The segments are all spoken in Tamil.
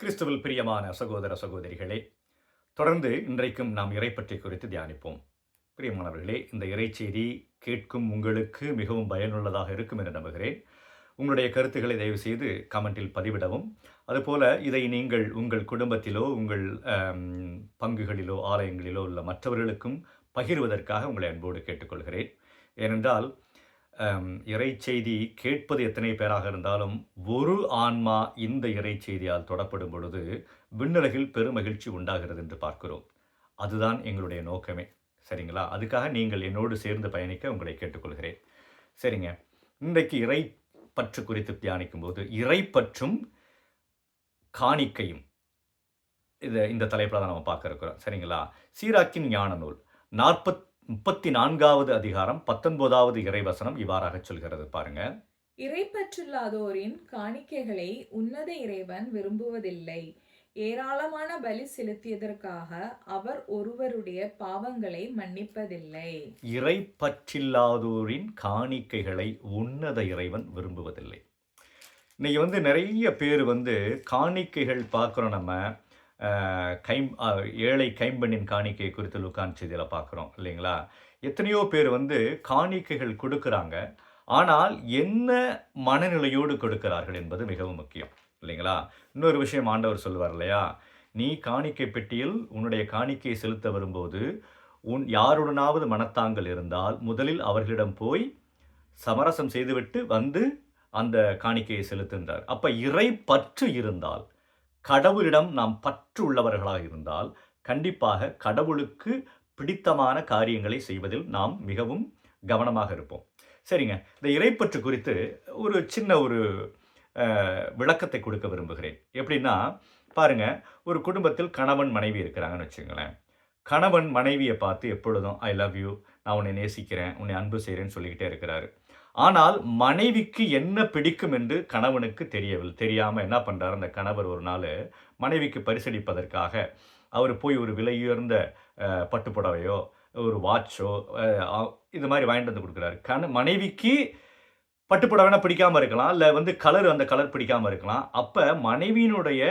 கிறிஸ்துவில் பிரியமான சகோதர சகோதரிகளே தொடர்ந்து இன்றைக்கும் நாம் இறைப்பற்றி குறித்து தியானிப்போம். பிரியமானவர்களே இந்த இறைச்செய்தி கேட்கும் உங்களுக்கு மிகவும் பயனுள்ளதாக இருக்கும் என்று நம்புகிறேன். உங்களுடைய கருத்துக்களை தயவு செய்து கமெண்டில் பதிவிடவும். அதுபோல இதை நீங்கள் உங்கள் குடும்பத்திலோ உங்கள் பங்குகளிலோ ஆலயங்களிலோ உள்ள மற்றவர்களுக்கும் பகிர்வதற்காக உங்களை அன்போடு கேட்டுக்கொள்கிறேன். ஏனென்றால் இறைச்செய்தி கேட்பது எத்தனை பேராக இருந்தாலும் ஒரு ஆன்மா இந்த இறைச்செய்தியால் தொடப்படும் பொழுது விண்ணுலகில் பெருமகிழ்ச்சி உண்டாகிறது என்று பார்க்கிறோம். அதுதான் எங்களுடைய நோக்கமே. சரிங்களா? அதுக்காக நீங்கள் என்னோடு சேர்ந்து பயணிக்க உங்களை கேட்டுக்கொள்கிறேன். சரிங்க. இன்றைக்கு இறை பற்று குறித்து தியானிக்கும் போது இறைப்பற்றும் காணிக்கையும் இது இந்த தலைப்பில் தான் நம்ம பார்க்க இருக்கிறோம். சரிங்களா? சீராக்கின் ஞான நூல் நாற்பத் முப்பத்தி நான்காவது அதிகாரம் பத்தொன்பதாவது இறைவசனம் இவ்வாறாக சொல்கிறது. பாருங்க. இறைப்பற்றில்லாதோரின் காணிக்கைகளை உன்னத இறைவன் விரும்புவதில்லை. ஏராளமான பலி செலுத்தியதற்காக அவர் ஒருவருடைய பாவங்களை மன்னிப்பதில்லை. இறைப்பற்றில்லாதோரின் காணிக்கைகளை உன்னத இறைவன் விரும்புவதில்லை. இன்னைக்கு வந்து நிறைய பேர் வந்து காணிக்கைகள் பார்க்குறோம் நம்ம. கைம் ஏழை கைம்பெண்ணின் காணிக்கை குறித்து லுக்கான் செய்தியில் பார்க்குறோம் இல்லைங்களா? எத்தனையோ பேர் வந்து காணிக்கைகள் கொடுக்குறாங்க. ஆனால் என்ன மனநிலையோடு கொடுக்கிறார்கள் என்பது மிகவும் முக்கியம் இல்லைங்களா? இன்னொரு விஷயம் ஆண்டவர் சொல்லுவார் இல்லையா? நீ காணிக்கை பெட்டியில் உன்னுடைய காணிக்கையை செலுத்த வரும்போது உன் யாருடனாவது மனத்தாங்கள் இருந்தால் முதலில் அவர்களிடம் போய் சமரசம் செய்துவிட்டு வந்து அந்த காணிக்கையை செலுத்துகின்றார். அப்போ இறை பற்று இருந்தால் கடவுளிடம் நாம் பற்று உள்ளவர்களாக இருந்தால் கண்டிப்பாக கடவுளுக்கு பிடித்தமான காரியங்களை செய்வதில் நாம் மிகவும் கவனமாக இருப்போம். சரிங்க. இந்த இறைப்பற்று குறித்து ஒரு சின்ன ஒரு விளக்கத்தை கொடுக்க விரும்புகிறேன். எப்படின்னா பாருங்க. ஒரு குடும்பத்தில் கணவன் மனைவி இருக்கிறாங்கன்னு வச்சுங்களேன் கணவன் மனைவியை பார்த்து எப்பொழுதும் ஐ லவ் யூ நான் உன்னை நேசிக்கிறேன். உன்னை அன்பு செய்கிறேன்னு சொல்லிக்கிட்டே இருக்கிறாரு. ஆனால் மனைவிக்கு என்ன பிடிக்கும் என்று கணவனுக்கு தெரியவில்லை. தெரியாமல் என்ன பண்ணுறாரு அந்த கணவர் ஒரு நாள் மனைவிக்கு பரிசளிப்பதற்காக அவர் போய் ஒரு விலையுயர்ந்த அஹ், பட்டுப்புடவையோ ஒரு வாட்சோ இது மாதிரி வாங்கிட்டு வந்து கொடுக்குறாரு. கண மனைவிக்கு பட்டுப்புடவைனா பிடிக்காமல் இருக்கலாம். இல்லை வந்து கலர் அந்த கலர் பிடிக்காமல் இருக்கலாம். அப்போ மனைவியினுடைய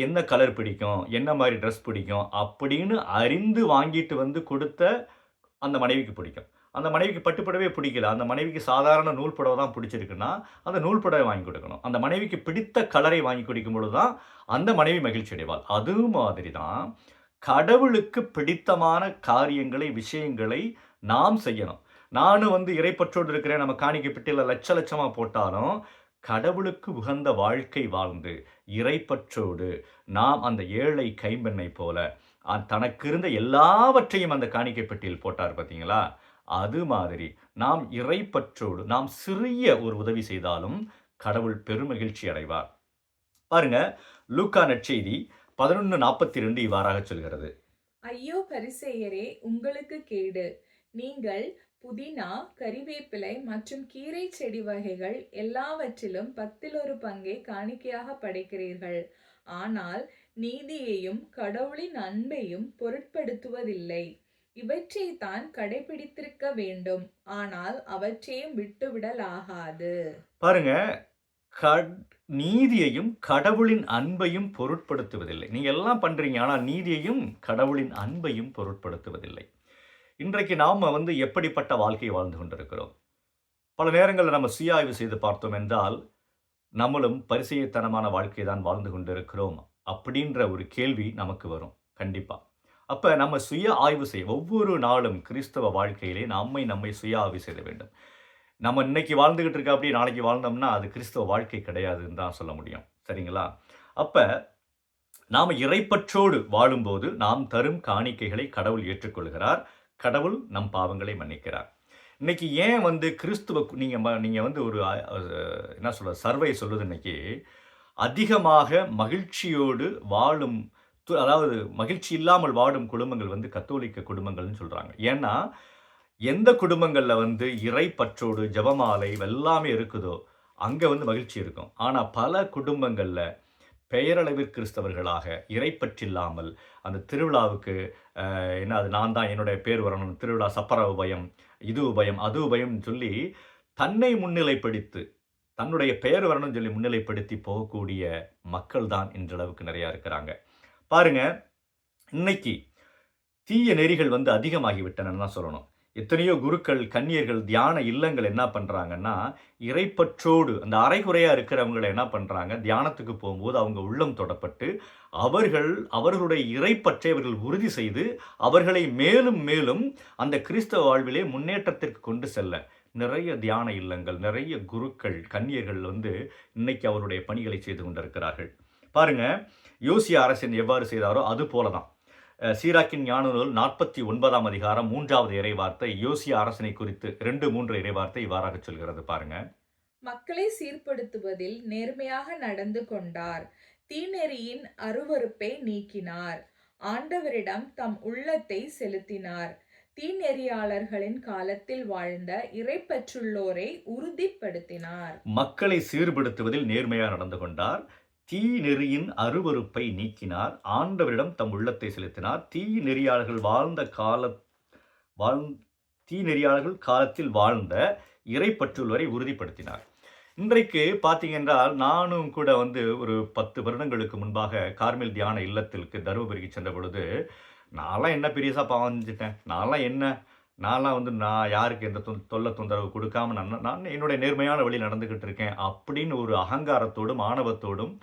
என்ன கலர் பிடிக்கும்? என்ன மாதிரி ட்ரெஸ் பிடிக்கும்? அப்படின்னு அறிந்து வாங்கிட்டு வந்து கொடுத்த அந்த மனைவிக்கு பிடிக்கும். அந்த மனைவிக்கு பட்டுப்படவே பிடிக்கல. அந்த மனைவிக்கு சாதாரண நூல் புடவை தான் பிடிச்சிருக்குன்னா அந்த நூல் புடவை வாங்கி கொடுக்கணும். அந்த மனைவிக்கு பிடித்த கலரை வாங்கி கொடுக்கும் பொழுது தான் அந்த மனைவி மகிழ்ச்சி அடைவாள். அது மாதிரி தான் கடவுளுக்கு பிடித்தமான காரியங்களை விஷயங்களை நாம் செய்யணும். நானும் வந்து இறைப்பற்றோடு இருக்கிறேன் நம்ம காணிக்கப்பட்டியில் லட்ச லட்சமாக போட்டாலும் கடவுளுக்கு உகந்த வாழ்க்கை வாழ்ந்து இறைப்பற்றோடு நாம் அந்த ஏழை கைம்பெண்ணை போல தனக்கு இருந்த எல்லாவற்றையும் அந்த காணிக்கை பெட்டியில் போட்டார் பார்த்தீங்களா அது மாதிரி நாம் இறைப்பற்றோடு நாம் சிறிய ஒரு உதவி செய்தாலும் கடவுள் பெருமகிழ்ச்சி அடைவார். பாருங்க லூக்கா நற்செய்தி பதினொன்று நாற்பத்தி ரெண்டு இவ்வாறாக சொல்கிறது. ஐயோ பரிசேயரே உங்களுக்கு கேடு. நீங்கள் புதினா கறிவேப்பிலை மற்றும் கீரை செடி வகைகள் எல்லாவற்றிலும் பத்தில் ஒரு பங்கை காணிக்கையாக படைக்கிறீர்கள். ஆனால் நீதியையும் கடவுளின் அன்பையும் பொருட்படுத்துவதில்லை. இவற்றை தான் கடைபிடித்திருக்க வேண்டும். ஆனால் அவற்றையும் விட்டுவிடலாகாது. பாருங்க கட் நீதியையும் கடவுளின் அன்பையும் பொருட்படுத்துவதில்லை. நீங்க எல்லாம் பண்றீங்க ஆனால் நீதியையும் கடவுளின் அன்பையும் பொருட்படுத்துவதில்லை. இன்றைக்கு நாம் வந்து எப்படிப்பட்ட வாழ்க்கையை வாழ்ந்து கொண்டிருக்கிறோம்? பல நேரங்களில் நம்ம சுய ஆய்வு செய்து பார்த்தோம் என்றால் நம்மளும் பரிசெயத்தனமான வாழ்க்கை தான் வாழ்ந்து கொண்டிருக்கிறோம் அப்படின்ற ஒரு கேள்வி நமக்கு வரும். கண்டிப்பாக அப்போ நம்ம சுய ஆய்வு செய்ய ஒவ்வொரு நாளும் கிறிஸ்தவ வாழ்க்கையிலே நம்மை நம்மை சுய ஆய்வு செய்ய வேண்டும். நம்ம இன்னைக்கு வாழ்ந்துக்கிட்டு இருக்க அப்படி நாளைக்கு வாழ்ந்தோம்னா அது கிறிஸ்தவ வாழ்க்கை கிடையாதுன்னு தான் சொல்ல முடியும். சரிங்களா? அப்போ நாம் இறைப்பற்றோடு வாழும்போது நாம் தரும் காணிக்கைகளை கடவுள் ஏற்றுக்கொள்கிறார். கடவுள் நம் பாவங்களை மன்னிக்கிறார். இன்னைக்கு ஏன் வந்து கிறிஸ்துவ நீங்கள் நீங்கள் ம- வந்து ஒரு என்ன சொல்ற சர்வை சொல்லுது இன்னைக்கு அதிகமாக மகிழ்ச்சியோடு வாழும் அதாவது மகிழ்ச்சி இல்லாமல் வாடும் குடும்பங்கள் வந்து கத்தோலிக்க குடும்பங்கள்னு சொல்கிறாங்க ஏன்னா எந்த குடும்பங்களில் வந்து இறைப்பற்றோடு ஜெபமாலை எல்லாமே இருக்குதோ அங்கே வந்து மகிழ்ச்சி இருக்கும். ஆனால் பல குடும்பங்களில் பெயரளவில் கிறிஸ்தவர்களாக இறைப்பற்றில்லாமல் அந்த திருவிழாவுக்கு என்ன அது நான் தான் என்னுடைய பேர் வரணும் திருவிழா சப்பர உபயம் இது உபயம் அது உபயம்னு சொல்லி தன்னை முன்னிலைப்படுத்தி தன்னுடைய பெயர் வரணும்னு சொல்லி முன்னிலைப்படுத்தி போகக்கூடிய மக்கள் தான் இன்றளவுக்கு நிறையா இருக்கிறாங்க. பாருங்க இன்னைக்கு தீய நெறிகள் வந்து அதிகமாகிவிட்டனன்னு தான் சொல்லணும். எத்தனையோ குருக்கள் கன்னியர்கள் தியான இல்லங்கள் என்ன பண்ணுறாங்கன்னா இறைப்பற்றோடு அந்த அரைகுறையாக இருக்கிறவங்களை என்ன பண்ணுறாங்க தியானத்துக்கு போகும்போது அவங்க உள்ளம் தொடப்பட்டு அவர்கள் அவர்களுடைய இறைப்பற்றை அவர்கள் உறுதி செய்து அவர்களை மேலும் மேலும் அந்த கிறிஸ்தவ வாழ்விலே முன்னேற்றத்திற்கு கொண்டு செல்ல. நிறைய தியான இல்லங்கள் நிறைய குருக்கள் கன்னியர்கள் வந்து இன்னைக்கு அவருடைய பணிகளை செய்து கொண்டிருக்கிறார்கள். பாருங்க யோசிய அரசன் எவ்வாறு செய்தாரோ அது போல தான் சீராக்கின் ஞான நூல் நாற்பத்தி ஒன்பதாம் அதிகாரம் மூன்றாவது இறைவார்த்தை யோசிய அரசனை குறித்து ரெண்டு மூன்று இறைவார்த்தை இவ்வாறாக சொல்கிறது பாருங்க. மக்களை சீர்படுத்துவதில் நேர்மையாக நடந்து கொண்டார். தீநெறியின் அருவருப்பை நீக்கினார். ஆண்டவரிடம் தம் உள்ளத்தை செலுத்தினார். தீநெறியாளர்களின் காலத்தில் வாழ்ந்த இறைப்பற்றுள்ளோரை உறுதிப்படுத்தினார். மக்களை சீர்படுத்துவதில் நேர்மையாக நடந்து கொண்டார். தீ நெறியின் அருவருப்பை நீக்கினார். ஆண்டவரிடம் தம் உள்ளத்தை செலுத்தினார். தீ நெறியாளர்கள் வாழ்ந்த கால வாழ் தீ நெறியாளர்கள் காலத்தில் வாழ்ந்த இறைப்பற்றுள்வரை உறுதிப்படுத்தினார். இன்றைக்கு பார்த்தீங்கன்றால் நானும் கூட வந்து ஒரு பத்து வருடங்களுக்கு முன்பாக கார்மேல் தியான இல்லத்திற்கு தருமபுரிக்கு சென்ற பொழுது நான்லாம் என்ன பெரியசாக பாவஞ்சிட்டேன் நான்லாம் என்ன நான்லாம் வந்து நான் யாருக்கு எந்த தொ தொல்லை தொந்தரவு கொடுக்காம நான் நான் என்னுடைய நேர்மையான வழி நடந்துக்கிட்டு இருக்கேன் அப்படின்னு ஒரு அகங்காரத்தோடும் ஆணவத்தோடும்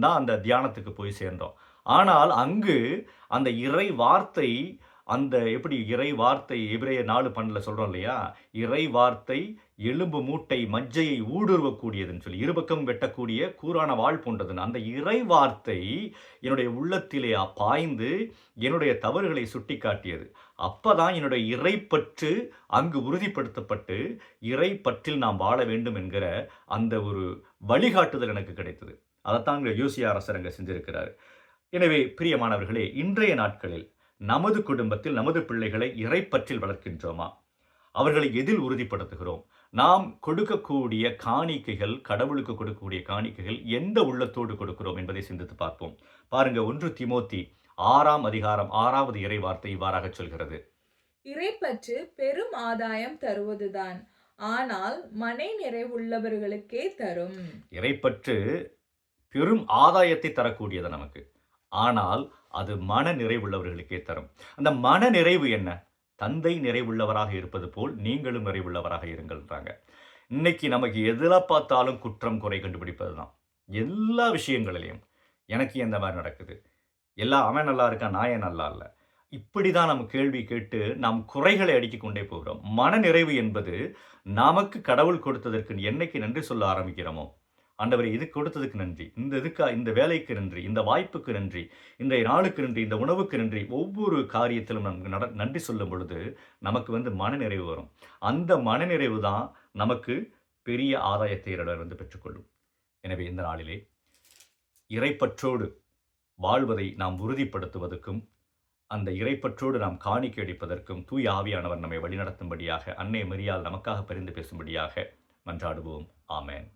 தான் அந்த தியானத்துக்கு போய் சேர்ந்தோம். ஆனால் அங்கு அந்த இறை வார்த்தை அந்த எப்படி இறை வார்த்தை எபிரேய நாலு பன்னில் சொல்கிறோம் இல்லையா? இறை வார்த்தை எலும்பு மூட்டை மஜ்ஜையை ஊடுருவக்கூடியதுன்னு சொல்லி இருபக்கம் வெட்டக்கூடிய கூரான வாழ் போன்றதுன்னு. அந்த இறை வார்த்தை என்னுடைய உள்ளத்திலே பாய்ந்து என்னுடைய தவறுகளை சுட்டி காட்டியது அப்போ தான் என்னுடைய இறைப்பற்று அங்கு உறுதிப்படுத்தப்பட்டு இறைப்பற்றில் நாம் வாழ வேண்டும் என்கிற அந்த ஒரு வழிகாட்டுதல் எனக்கு கிடைத்தது. அதைத்தான் இங்கே யோசிய அரசர் அங்கே செஞ்சிருக்கிறார். எனவே பிரியமானவர்களே இன்றைய நாட்களில் நமது குடும்பத்தில் நமது பிள்ளைகளை இறைப்பற்றில் வளர்க்கின்றோமா? அவர்களை எதில் உறுதிப்படுத்துகிறோம்? நாம் கொடுக்கக்கூடிய காணிக்கைகள் கடவுளுக்கு கொடுக்கக்கூடிய காணிக்கைகள் எந்த உள்ளத்தோடு கொடுக்கிறோம் என்பதை சிந்தித்து பார்ப்போம். பாருங்க ஒன்று திமோத்தி ஆறாம் அதிகாரம் ஆறாவது இறை வார்த்தை இவ்வாறாக சொல்கிறது. இறைப்பற்று பெரும் ஆதாயம் தருவதுதான். ஆனால் மனை நிறைவுள்ளவர்களுக்கே தரும். இறைப்பற்று பெரும் ஆதாயத்தை தரக்கூடியது நமக்கு. ஆனால் அது மன நிறைவுள்ளவர்களுக்கே தரும். அந்த மன நிறைவு என்ன? தந்தை நிறைவுள்ளவராக இருப்பது போல் நீங்களும் நிறைவுள்ளவராக இருங்கள்ன்றாங்க. இன்னைக்கு நமக்கு எதில் பார்த்தாலும் குற்றம் குறை கண்டுபிடிப்பது தான். எல்லா விஷயங்களிலையும். எனக்கு எந்த மாதிரி நடக்குது? எல்லா அவன் நல்லா இருக்கான் நான் ஏன் நல்லா இல்லை? இப்படி தான் நம்ம கேள்வி கேட்டு நாம் குறைகளை அடுக்கிக் கொண்டே போகிறோம். மன நிறைவு என்பது நமக்கு கடவுள் கொடுத்ததற்கு என்னைக்கு நன்றி சொல்ல ஆரம்பிக்கிறோமோ ஆண்டவரை இது கொடுத்ததுக்கு நன்றி. இந்த இதுக்கா இந்த வேலைக்கு நன்றி. இந்த வாய்ப்புக்கு நன்றி. இந்த நாளுக்கு நன்றி. இந்த உணவுக்கு நன்றி. ஒவ்வொரு காரியத்திலும் நமக்கு நட நன்றி சொல்லும் பொழுது நமக்கு வந்து மனநிறைவு வரும். அந்த மனநிறைவு தான் நமக்கு பெரிய ஆதாயத்தை வந்து பெற்றுக்கொள்ளும். எனவே இந்த நாளிலே இறைப்பற்றோடு வாழ்வதை நாம் உறுதிப்படுத்துவதற்கும் அந்த இறைப்பற்றோடு நாம் காணிக்கை அடிப்பதற்கும் தூய் ஆவியானவர் நம்மை வழிநடத்தும்படியாக அன்னை மரியால் நமக்காக பரிந்து பேசும்படியாக மன்றாடுவோம். ஆமேன்.